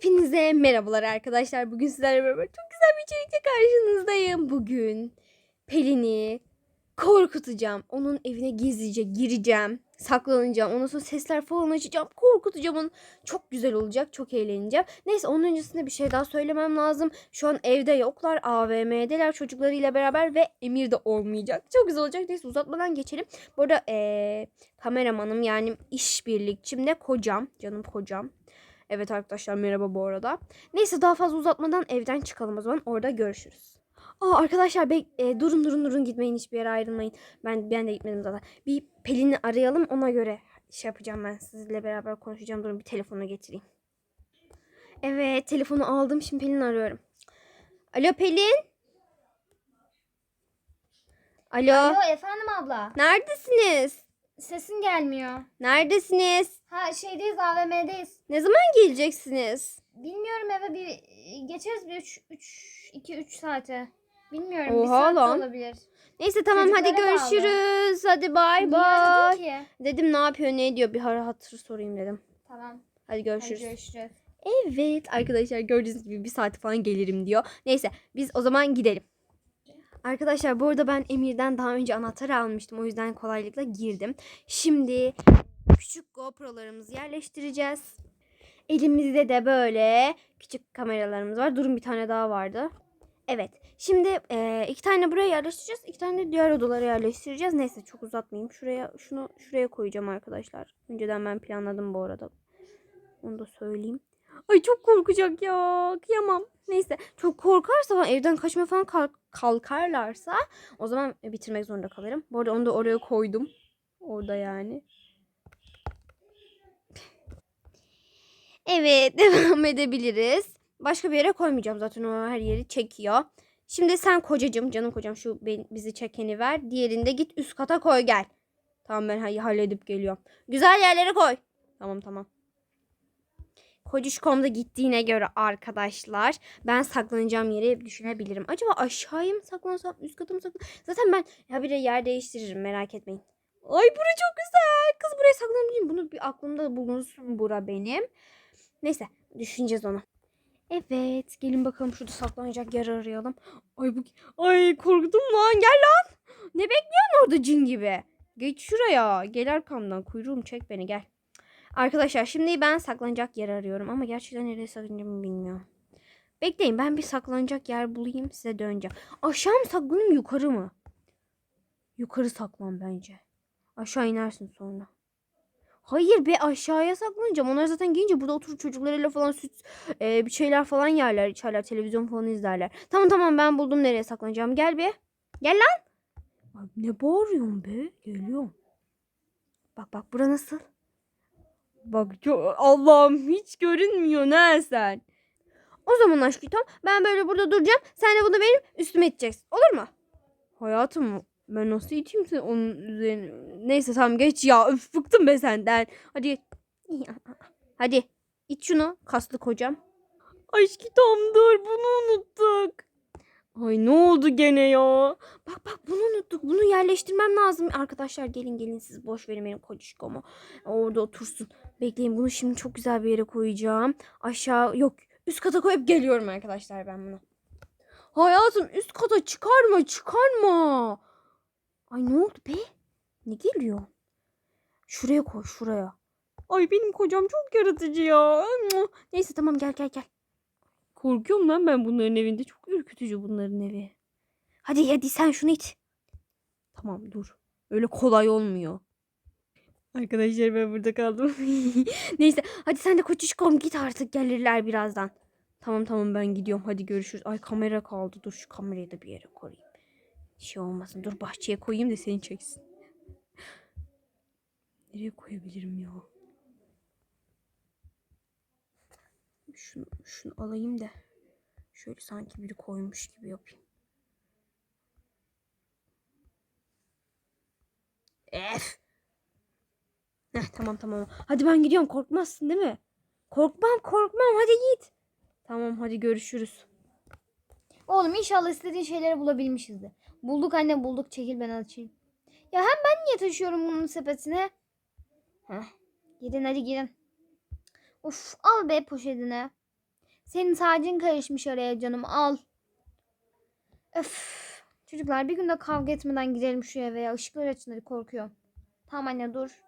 Hepinize merhabalar arkadaşlar. Bugün sizlerle beraber çok güzel bir içerikle karşınızdayım. Bugün Pelin'i korkutacağım. Onun evine gizlice gireceğim. Saklanacağım. Ondan sonra sesler falan açacağım. Korkutacağım onu. Çok güzel olacak. Çok eğleneceğim. Neyse onun öncesinde bir şey daha söylemem lazım. Şu an evde yoklar. AVM'deler çocuklarıyla beraber ve Emir de olmayacak. Çok güzel olacak. Neyse uzatmadan geçelim. Bu arada eee, kameramanım yani işbirlikçim de kocam. Canım kocam. Evet arkadaşlar merhaba bu arada. Neyse daha fazla uzatmadan evden çıkalım o zaman. Orada görüşürüz. Aa arkadaşlar bek- e, durun durun durun gitmeyin hiçbir yere ayrılmayın. Ben ben de gitmedim zaten. Bir Pelin'i arayalım ona göre şey yapacağım ben sizinle beraber konuşacağım. Durun bir telefonu getireyim. Evet telefonu aldım şimdi Pelin'i arıyorum. Alo Pelin. Alo. Alo efendim abla. Neredesiniz? Sesin gelmiyor. Neredesiniz? Ha şeydeyiz AVM'deyiz. Ne zaman geleceksiniz? Bilmiyorum eve bir geçeriz bir 3 3 2 3 saate. Bilmiyorum Oha bir saat lan. olabilir. Neyse tamam hadi Çocuklara bağlı. görüşürüz. Hadi bay bay. Dedim ne yapıyor ne ediyor bir hatır sorayım dedim. Tamam. Hadi Hadi görüşürüz. görüşürüz. Evet arkadaşlar gördüğünüz gibi bir saat falan gelirim diyor. Neyse biz o zaman gidelim. Arkadaşlar bu arada ben Emir'den daha önce anahtar almıştım. O yüzden kolaylıkla girdim. Şimdi küçük GoPro'larımızı yerleştireceğiz. Elimizde de böyle küçük kameralarımız var. Durun bir tane daha vardı. Evet. Şimdi eee, iki tane buraya yerleştireceğiz. iki tane de diğer odalara yerleştireceğiz. Neyse çok uzatmayayım. Şuraya şunu şuraya koyacağım arkadaşlar. Önceden ben planladım bu arada. Onu da söyleyeyim. Ay çok korkacak ya. Kıyamam. Neyse. Çok korkarsa falan evden kaçma falan kalk- kalkarlarsa o zaman bitirmek zorunda kalırım. Bu arada onu da oraya koydum. Orada yani. Evet devam edebiliriz. Başka bir yere koymayacağım zaten o her yeri çekiyor. Şimdi sen kocacığım canım kocam şu bizi çekeni ver. Diğerinde git üst kata koy gel. Tamam ben ha- halledip geliyorum. Güzel yerlere koy. Tamam tamam. Kocuşkom'da gittiğine göre arkadaşlar ben saklanacağım yeri düşünebilirim. Acaba aşağıya mı saklansam üst kata mı saklansam? Zaten ben ya bir de yer değiştiririm merak etmeyin. Ay bura çok güzel. Kız buraya saklanabilirim. Bunu bir aklımda bulunsun bura benim. Neyse düşüneceğiz onu. Evet gelin bakalım şurada saklanacak yer arayalım. Ay bu ay korktum lan gel lan. Ne bekliyorsun orada cin gibi? Geç şuraya. Gel arkamdan kuyruğum çek beni gel. Arkadaşlar şimdi ben saklanacak yer arıyorum ama gerçekten nereye saklanacağımı bilmiyorum. Bekleyin ben bir saklanacak yer bulayım size döneceğim. Aşağı mı saklanayım yukarı mı? Yukarı saklan bence. Aşağı inersin sonra. Hayır be aşağıya saklanacağım. Onlar zaten gelince burada oturup çocuklarıyla falan süt e, bir şeyler falan yerler, içerler, televizyon falan izlerler. Tamam tamam ben buldum nereye saklanacağım. Gel be. Gel lan. Ay, ne bağırıyorsun be? Geliyorum. Bak bak bura nasıl? Bak Allah'ım hiç görünmüyor ne sen. O zaman aşkım ben böyle burada duracağım. Sen de bunu benim üstüme iteceksin. Olur mu? Hayatım ben nasıl iteyim seni onun üzerine? Neyse tamam geç ya. Öf bıktım be senden. Hadi. Hadi. İt şunu. Kaslı kocam. Aşkım dur bunu unuttuk. Ay ne oldu gene ya? Bak bak bunu unuttuk. Bunu yerleştirmem lazım. Arkadaşlar gelin gelin siz boş verin benim kocişkomu. Orada otursun. Bekleyin bunu şimdi çok güzel bir yere koyacağım. Aşağı yok üst kata koyup geliyorum arkadaşlar ben bunu. Hayatım üst kata çıkarma çıkarma. Ay ne oldu be? Ne geliyor? Şuraya koy şuraya. Ay benim kocam çok yaratıcı ya. Neyse tamam gel gel gel. Korkuyorum lan ben bunların evinde. Çok ürkütücü bunların evi. Hadi hadi sen şunu it. Tamam dur. Öyle kolay olmuyor. Arkadaşlar ben burada kaldım. Neyse hadi sen de koçuşkom git artık gelirler birazdan. Tamam tamam ben gidiyorum hadi görüşürüz. Ay kamera kaldı dur şu kamerayı da bir yere koyayım. Şey olmasın dur bahçeye koyayım da seni çeksin. Nereye koyabilirim ya? Şunu, şunu alayım da şöyle sanki biri koymuş gibi yapayım. Ef. Heh, tamam tamam. Hadi ben gidiyorum. Korkmazsın değil mi? Korkmam korkmam. Hadi git. Tamam hadi görüşürüz. Oğlum inşallah istediğin şeyleri bulabilmişizdir. Bulduk anne bulduk çekil ben açayım. Ya hem ben niye taşıyorum bunun sepetine? Heh. Gidin hadi girin. Uf al be poşetine. Senin sağcın karışmış araya canım al. Öf. Çocuklar bir günde kavga etmeden gidelim şu eve ya. Işıklar açın hadi korkuyorum. Tamam anne dur.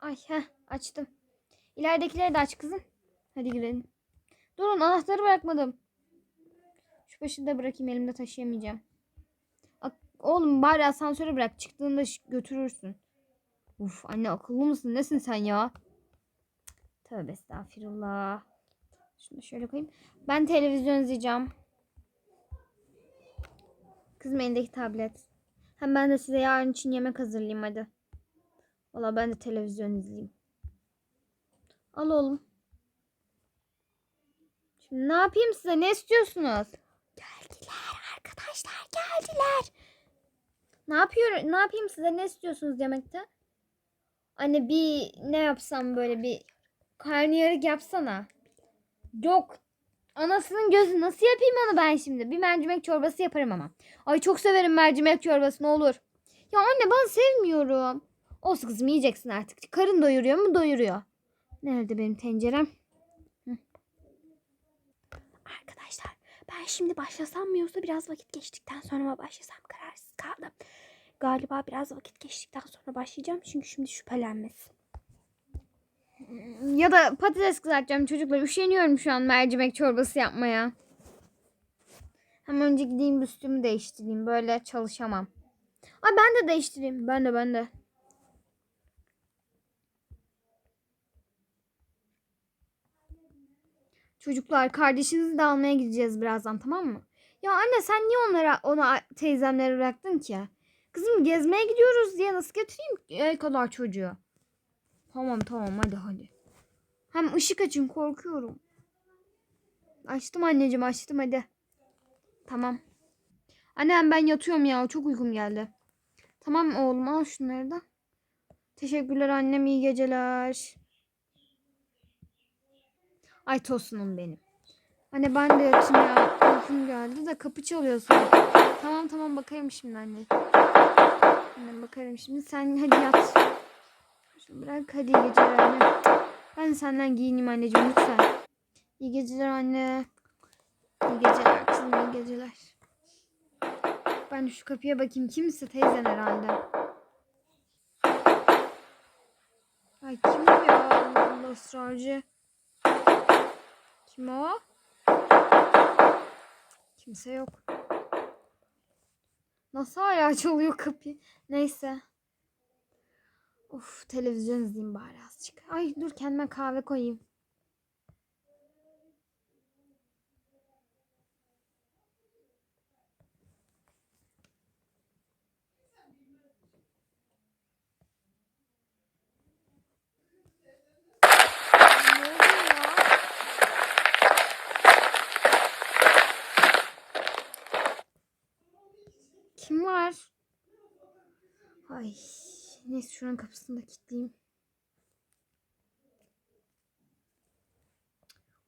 Ay heh açtım. İleridekileri de aç kızım. Hadi girelim. Durun anahtarı bırakmadım. Şu başı da bırakayım elimde taşıyamayacağım. Oğlum bari asansöre bırak. Çıktığında götürürsün. Uf anne akıllı mısın? Nesin sen ya? Tövbe estağfirullah. Şunu şöyle koyayım. Ben televizyon izleyeceğim. Kızım elindeki tablet. Hem ben de size yarın için yemek hazırlayayım hadi. Valla ben de televizyon izleyeyim. Al oğlum. Şimdi ne yapayım size? Ne istiyorsunuz? Geldiler arkadaşlar geldiler. Ne yapıyor? Ne yapayım size? Ne istiyorsunuz yemekte? Anne bir ne yapsam böyle bir karnıyarık yapsana. Yok. Anasının gözü nasıl yapayım onu ben şimdi? Bir mercimek çorbası yaparım ama. Ay çok severim mercimek çorbası ne olur. Ya anne ben sevmiyorum. Olsun kızım yiyeceksin artık. Karın doyuruyor mu? Doyuruyor. Nerede benim tencerem? Arkadaşlar ben şimdi başlasam mı yoksa biraz vakit geçtikten sonra mı başlasam kararsız kaldım. Galiba biraz vakit geçtikten sonra başlayacağım çünkü şimdi şüphelenmesin. Ya da patates kızartacağım çocuklar. Üşeniyorum şu an mercimek çorbası yapmaya. Hem önce gideyim üstümü değiştireyim. Böyle çalışamam. Ay ben de değiştireyim. Ben de ben de. Çocuklar kardeşinizi de almaya gideceğiz birazdan tamam mı? Ya anne sen niye onlara ona teyzemleri bıraktın ki? Kızım gezmeye gidiyoruz diye nasıl götüreyim el kadar çocuğu? Tamam tamam hadi hadi. Hem ışık açın korkuyorum. Açtım anneciğim açtım hadi. Tamam. Annem ben yatıyorum ya çok uykum geldi. Tamam oğlum al şunları da. Teşekkürler annem iyi geceler. Ay tosunum benim. Anne ben de yatayım ya. Uykum geldi de kapı çalıyor sanki. Tamam tamam bakarım şimdi anne. Annem bakarım şimdi. Sen hadi yat. Şunu bırak hadi iyi geceler anne. Ben senden giyineyim anneciğim lütfen. İyi geceler anne. İyi geceler kızım iyi geceler. Ben şu kapıya bakayım. Kimse teyzen herhalde. Ay kim ya? Allah ısrarcı. Kim o? Kimse yok. Nasıl hala çalıyor kapıyı? Neyse. Of televizyon izleyeyim bari azıcık. Ay dur kendime kahve koyayım. Ne oluyor ya? Kim var? Ay neyse şuranın kapısını da kilitleyeyim.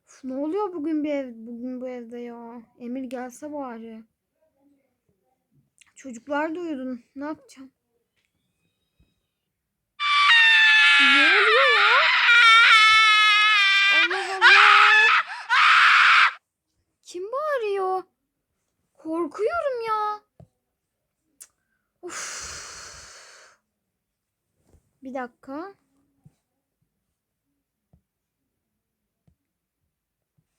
Uf, ne oluyor bugün bir ev bugün bu evde ya? Emir gelse bari. Çocuklar da uyudu. Ne yapacağım? Ne oluyor ya? Allah Allah. Kim bağırıyor? Korkuyorum ya. Cık. Bir dakika.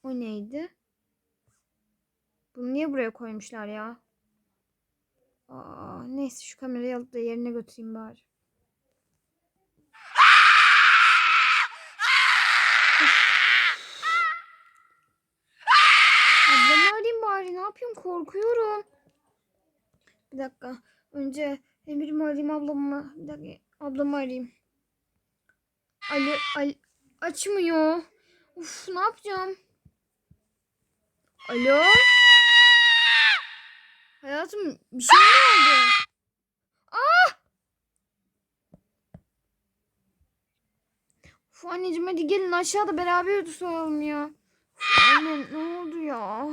O neydi? Bunu niye buraya koymuşlar ya? Aa, neyse şu kamerayı alıp da yerine götüreyim bari. Ablamı arayayım bari. Ne yapayım? Korkuyorum. Bir dakika. Önce Emir'imi arayayım ablamı. Bir dakika. Ablamı arayayım. Ali, Ali açmıyor. Uf ne yapacağım? Alo? Hayatım bir şey mi oldu? Ah! Uf anneciğim hadi gelin aşağıda beraber oturalım ya. Anne ne oldu ya?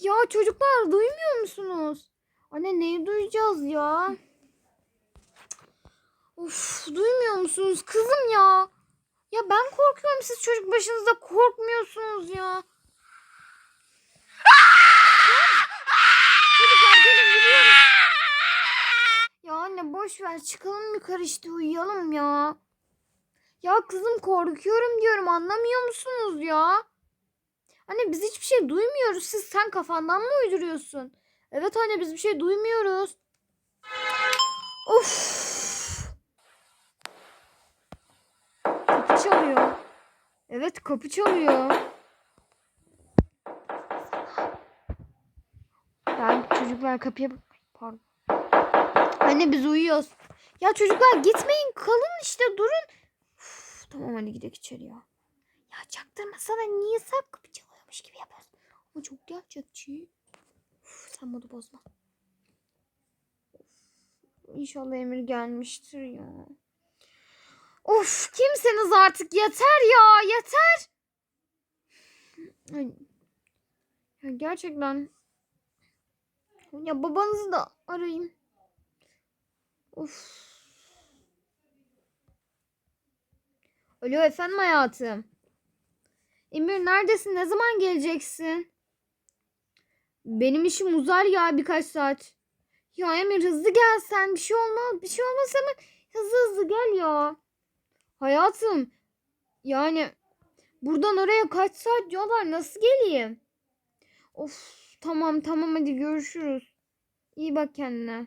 Ya çocuklar duymuyor musunuz? Anne neyi duyacağız ya? Of duymuyor musunuz kızım ya? Ya ben korkuyorum siz çocuk başınızda korkmuyorsunuz ya. Çocuklar gelin gidiyoruz. Ya anne boş ver çıkalım yukarı işte uyuyalım ya. Ya kızım korkuyorum diyorum anlamıyor musunuz ya? Anne biz hiçbir şey duymuyoruz. Siz sen kafandan mı uyduruyorsun? Evet anne biz bir şey duymuyoruz. Of. Kapı çalıyor. Evet kapı çalıyor. Ben çocuklar kapıya pardon. Anne biz uyuyoruz. Ya çocuklar gitmeyin kalın işte durun. Uf, tamam hadi gidelim içeri ya. Ya çaktırmasana niye sen kapı çalıyormuş gibi yapıyorsun. Ama çok gerçekçi. Uf, sen bunu bozma. İnşallah Emir gelmiştir ya. Of kimseniz artık yeter ya yeter. Ya gerçekten. Ya babanızı da arayayım. Of. Alo efendim hayatım. Emir neredesin? Ne zaman geleceksin? Benim işim uzar ya birkaç saat. Ya Emir hızlı gel sen. Bir şey olmaz. Bir şey olmaz hemen hızlı hızlı gel ya. Hayatım. Yani buradan oraya kaç saat yol var? Nasıl geleyim? Of tamam tamam hadi görüşürüz. İyi bak kendine.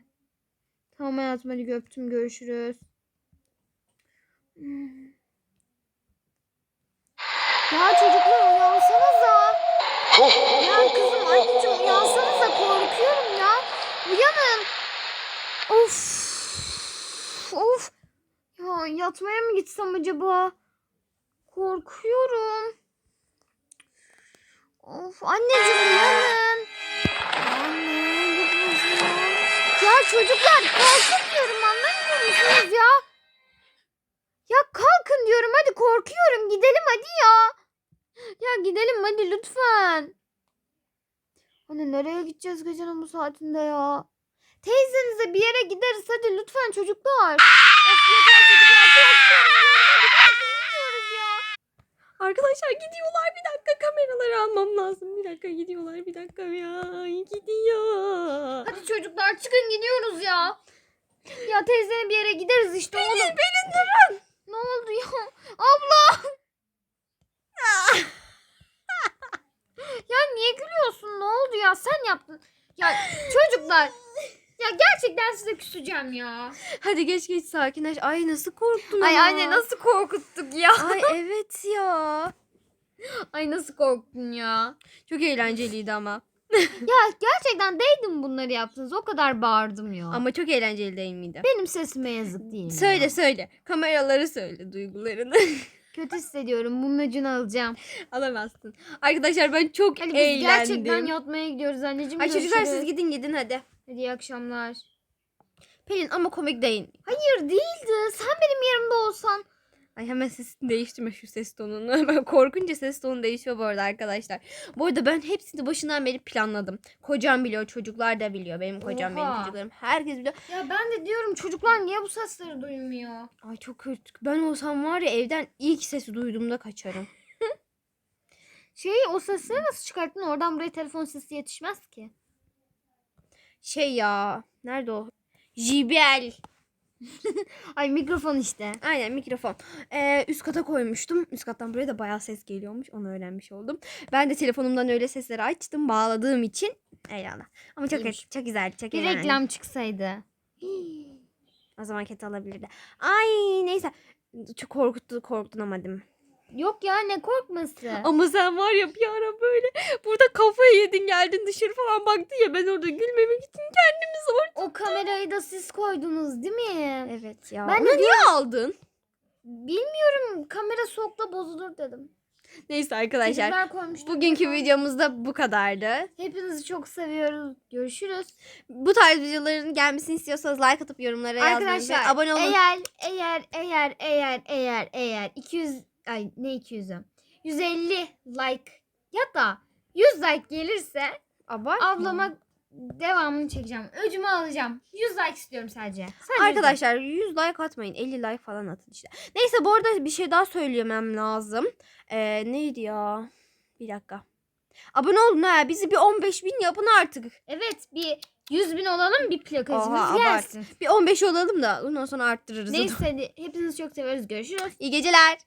Tamam hayatım hadi öptüm görüşürüz. Ya çocuklar uyansanıza. Ya kızım anneciğim uyansanıza korkuyorum ya. Uyanın. Of. Ya yatmaya mı gitsem acaba? Korkuyorum. Of anneciğim uyanın. Anne gitmesin. Ya çocuklar kalkın diyorum anlamıyor musunuz ya? Ya kalkın diyorum hadi korkuyorum gidelim hadi ya. Ya gidelim hadi lütfen. Anne nereye gideceğiz gecenin bu saatinde ya? Teyzenize bir yere gideriz hadi lütfen çocuklar. of yeter çocuklar korkuyorum diyorum hadi kalkın gidiyoruz ya. Arkadaşlar gidiyorlar bir dakika kameraları almam lazım. Bir dakika gidiyorlar bir dakika ya. Gidiyor. Hadi çocuklar çıkın gidiyoruz ya. Ya teyzenin bir yere gideriz işte oğlum. Pelin durun. Ne oldu ya? Abla. ya niye gülüyorsun? Ne oldu ya? Sen yaptın. Ya çocuklar. Ya gerçekten size küseceğim ya. Hadi geç geç sakinleş. Ay nasıl korktun Ay ama. anne nasıl korkuttuk ya. Ay evet ya. Ay nasıl korktun ya. Çok eğlenceliydi ama. Ya gerçekten değdim bunları yaptınız. O kadar bağırdım ya. Ama çok eğlenceli değil miydi? benim sesime yazık değil mi? Söyle ya? söyle. Kameraları söyle duygularını. Kötü hissediyorum. Bunun acını alacağım. Alamazsın. Arkadaşlar ben çok Hadi biz eğlendim. gerçekten yatmaya gidiyoruz anneciğim. Ay çocuklar Görüşürüz. siz gidin gidin hadi. Hadi iyi akşamlar. Pelin ama komik değil. Hayır değildi. Sen benim yerimde olsan. Ay hemen sesini değiştirme şu ses tonunu. Ben korkunca ses tonu değişiyor bu arada arkadaşlar. Bu arada ben hepsini başından beri planladım. Kocam biliyor, çocuklar da biliyor. Benim kocam, benim Oha. çocuklarım. Herkes biliyor. Ya ben de diyorum çocuklar niye bu sesleri duymuyor? Ay çok kötü. Ben olsam var ya evden ilk sesi duyduğumda kaçarım. Şey o sesleri nasıl çıkarttın? Oradan buraya telefon sesi yetişmez ki. Şey ya. Nerede o? JBL. Ay mikrofon işte. Aynen mikrofon. Ee, üst kata koymuştum. Üst kattan buraya da bayağı ses geliyormuş. Onu öğrenmiş oldum. Ben de telefonumdan öyle sesleri açtım. Bağladığım için. Eyvallah. Ama çok İyiymiş. çok güzel. Çok Bir eğlenceli. reklam çıksaydı. O zaman kötü olabilirdi. Ay neyse. Çok korkuttu korktun ama değil mi? Yok ya ne korkması. Ama sen var ya bir ara böyle yedin geldin dışarı falan baktın ya ben orada gülmemek için kendimi zor. O kamerayı da siz koydunuz değil mi? Evet ya. Ben Onu niye aldın? Bilmiyorum kamera soğukta bozulur dedim. Neyse arkadaşlar. Bugünkü videomuz da bu kadardı. Hepinizi çok seviyoruz. Görüşürüz. Bu tarz videoların gelmesini istiyorsanız like atıp yorumlara yazmayı Arkadaşlar abone olun. eğer eğer eğer eğer eğer eğer 200 ay ne 200'ü 150 like ya da 100 like gelirse Abartma. ablama devamını çekeceğim. Öcümü alacağım. 100 like istiyorum sadece. sadece Arkadaşlar 100 like atmayın. 50 like falan atın işte. Neyse bu arada bir şey daha söylemem lazım. Ee, neydi ya? Bir dakika. Abone olun ha. Bizi bir 15 bin yapın artık. 100. Evet bir 100 bin olalım bir plakacımız Oha, abart. gelsin. Bir 15 olalım da ondan sonra arttırırız. Neyse hepinizi çok seviyoruz. Görüşürüz. İyi geceler.